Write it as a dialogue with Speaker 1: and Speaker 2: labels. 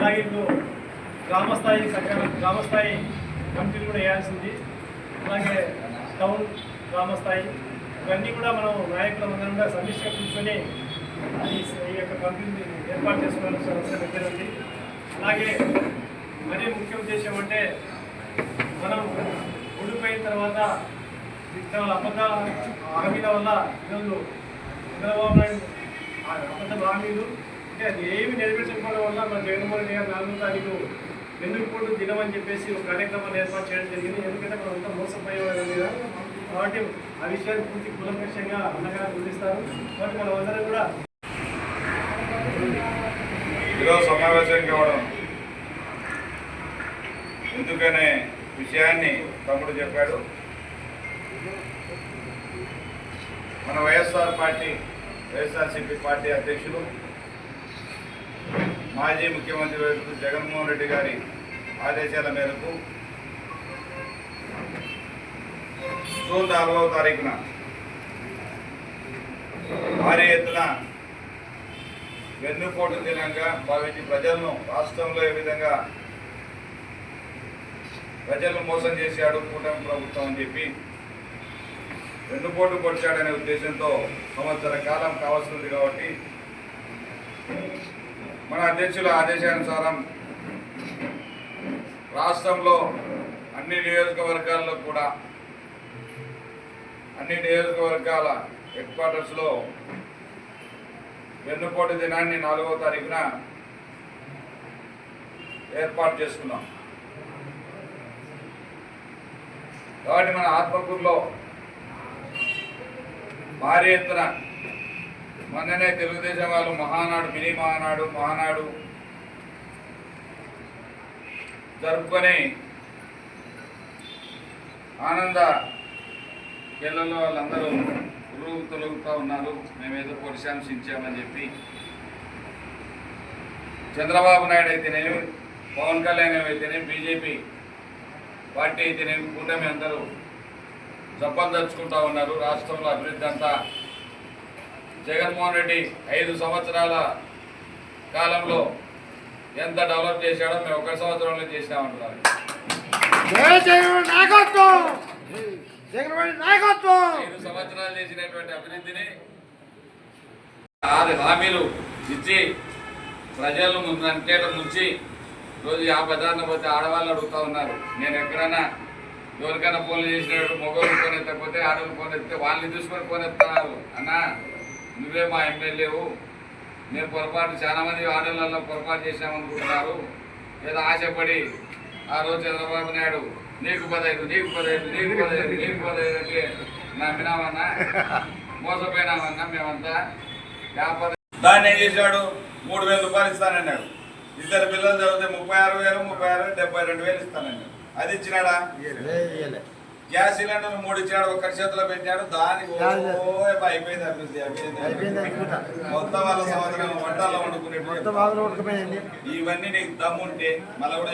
Speaker 1: అలాగే ఇప్పుడు గ్రామస్థాయి సకాల గ్రామస్థాయి కమిటీలు కూడా వేయాల్సింది. అలాగే టౌన్ గ్రామస్థాయి ఇవన్నీ కూడా మనం నాయకుల అందరం కూడా సమిష్టిగా కూర్చొని ఈ యొక్క కమిటీని ఏర్పాటు చేసుకోవాలని అవసరం ఎక్కడుంది అలాగే మరీ ముఖ్య ఉద్దేశం అంటే మనం ఓడిపోయిన తర్వాత ఇంత అబద్ధ హామీల వల్ల ఈరోజు చంద్రబాబు నాయుడు ఆ అబద్ధ హామీలు అంటే అది ఏమి నెరవేర్చకపోవడం వల్ల మన జగన్మోహన్ గారు నాలుగో తారీఖు వెన్నుపోటు దినం అని చెప్పేసి ఒక కార్యక్రమాన్ని ఏర్పాటు చేయడం జరిగింది. ఎందుకంటే మనం అంతా మోసపోయేవాళ్ళం మీద కాబట్టి ఆ విషయాన్ని పూర్తి కులపక్షంగా అన్నగా గుర్తిస్తారు. కాబట్టి మనం అందరం కూడా
Speaker 2: ఈరోజు సమావేశం కావడం. ఎందుకనే విషయాన్ని తమ్ముడు చెప్పాడు. మన వైఎస్ఆర్ పార్టీ వైఎస్ఆర్సీపీ పార్టీ అధ్యక్షులు మాజీ ముఖ్యమంత్రి వర్యులు జగన్మోహన్ రెడ్డి గారి ఆదేశాల మేరకు జూన్ నాలుగవ తారీఖున భారీ ఎత్తున వెన్నుపోటు దినంగా భావించి ప్రజలను రాష్ట్రంలో ఏ విధంగా ప్రజలను మోసం చేశాడు కూటమి ప్రభుత్వం అని చెప్పి వెన్నుపోటు పొడిచాడనే ఉద్దేశంతో సంవత్సర కాలం కావాల్సింది కాబట్టి మన అధ్యక్షుల ఆదేశానుసారం రాష్ట్రంలో అన్ని నియోజకవర్గాల్లో కూడా అన్ని నియోజకవర్గాల హెడ్ క్వార్టర్స్లో వెన్నుపోటు దినాన్ని నాలుగవ తారీఖున ఏర్పాటు చేసుకున్నాం. కాబట్టి మన ఆత్మకూరులో భారీ ఎత్తున మొన్ననే తెలుగుదేశం వాళ్ళు మహానాడు మినీ మహానాడు మహానాడు జరుపుకొని ఆనంద కేళ్ళలో వాళ్ళందరూ ఉరుగు తొలుగుతూ ఉన్నారు. మేమేదో పరిశాంసించామని చెప్పి చంద్రబాబు నాయుడు అయితేనేమి పవన్ కళ్యాణ్ అయితేనేమి బీజేపీ పార్టీ అయితేనేమి కూటమి అందరూ జబ్బలు తెచ్చుకుంటూ ఉన్నారు. రాష్ట్రంలో అభివృద్ధి అంతా జగన్మోహన్ రెడ్డి ఐదు సంవత్సరాల కాలంలో ఎంత డెవలప్ చేశాడో మేము ఒక సంవత్సరంలో చేసినామంటున్నారు
Speaker 3: నాయకత్వం!
Speaker 2: ఐదు సంవత్సరాలు చేసినటువంటి అభివృద్ధిని ఆరు హామీలు ఇచ్చి ప్రజలను ముందు అంటేట ముంచి రోజు ఆ పదార్థం పోతే ఆడవాళ్ళు అడుగుతా ఉన్నారు. నేను ఎక్కడైనా ఎవరికైనా ఫోన్లు చేసినట్టు మగవాళ్ళు ఫోన్ ఎత్తకపోతే ఆడవాళ్ళు ఫోన్ ఎత్తే వాళ్ళని చూసుకొని ఫోన్ ఎత్తున్నారు. అన్నా నువ్వే మా ఎమ్మెల్యేవు. మేము పొరపాటు చాలా మంది ఆడవాళ్ళలో పొరపాటు చేశామనుకుంటున్నారు. ఏదో ఆశపడి ఆ రోజు చంద్రబాబు నాయుడు నీకు పదహైదు నీకు పదహైదు నీకు పదహైదు నీకు పదహైదు అంటే నమ్మినామన్నా మోసపోయినామన్నా మేమంతా వ్యాపారం దాన్ని ఏం చేశాడు? మూడు వేల రూపాయలు ఇస్తానన్నాడు. ఇద్దరు పిల్లలు చదివితే ముప్పై ఆరు వేలు ముప్పై ఆరు వేలు డెబ్బై రెండు వేలు ఇస్తానన్నాడు. అది ఇచ్చినాడా? గ్యాస్ సిలిండర్ మూడు ఇచ్చినాడు ఒక్కరి చేతిలో పెట్టాడు దానికి అయిపోయింది అభివృద్ధి మొత్తం వాళ్ళ సంవత్సరం వంటల్లో
Speaker 3: ఉడకపోయింది
Speaker 2: ఇవన్నీ నీకు దమ్ముంటే మళ్ళీ కూడా